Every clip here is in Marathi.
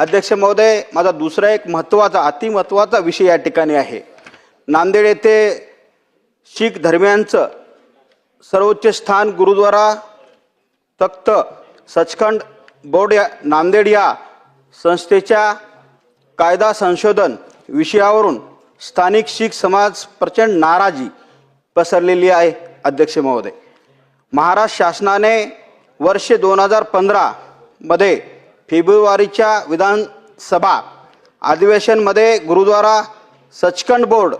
अध्यक्ष महोदय माझा दुसरा एक महत्त्वाचा अतिमहत्त्वाचा विषय या ठिकाणी आहे. नांदेड येथे शीख धर्मियांचं सर्वोच्च स्थान गुरुद्वारा तख्त सचखंड बोर्ड या नांदेड या संस्थेच्या कायदा संशोधन विषयावरून स्थानिक शीख समाज प्रचंड नाराजी पसरलेली आहे अध्यक्ष महोदय. महाराष्ट्र शासनाने वर्ष दोन हजार पंधरामध्ये फेब्रुवारीच्या विधानसभा अधिवेशनमध्ये गुरुद्वारा सचखंड बोर्ड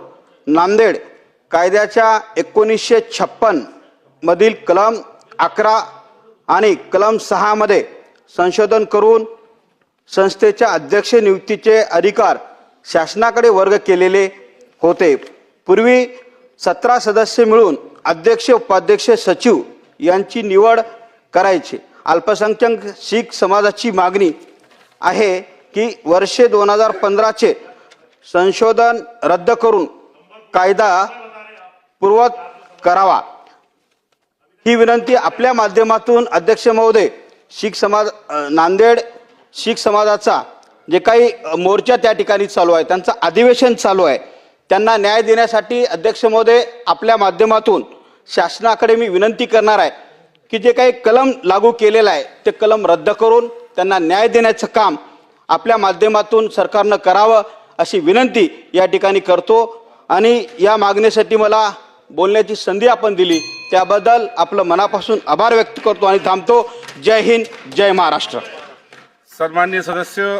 नांदेड कायद्याच्या एकोणीसशे छप्पनमधील कलम अकरा आणि कलम सहामध्ये संशोधन करून संस्थेच्या अध्यक्ष नियुक्तीचे अधिकार शासनाकडे वर्ग केलेले होते. पूर्वी सतरा सदस्य मिळून अध्यक्ष उपाध्यक्ष सचिव यांची निवड करायची. अल्पसंख्याक शीख समाजाची मागणी आहे की वर्षे दोन हजार पंधराचे संशोधन रद्द करून कायदा पूर्वत करावा. ही विनंती आपल्या माध्यमातून अध्यक्ष महोदय शीख समाज नांदेड शीख समाजाचा जे काही मोर्चा त्या ठिकाणी चालू आहे त्यांचं अधिवेशन चालू आहे त्यांना न्याय देण्यासाठी अध्यक्ष महोदय आपल्या माध्यमातून शासनाकडे मी विनंती करणार आहे. की जे काही कलम लागू केलेलं आहे ते कलम रद्द करून त्यांना न्याय देण्याचं काम आपल्या माध्यमातून सरकारनं करावं अशी विनंती या ठिकाणी करतो. आणि या मागणीसाठी मला बोलण्याची संधी आपण दिली. त्याबद्दल आपलं मनापासून आभार व्यक्त करतो आणि थांबतो. जय हिंद जय महाराष्ट्र. सन्मान्य सदस्य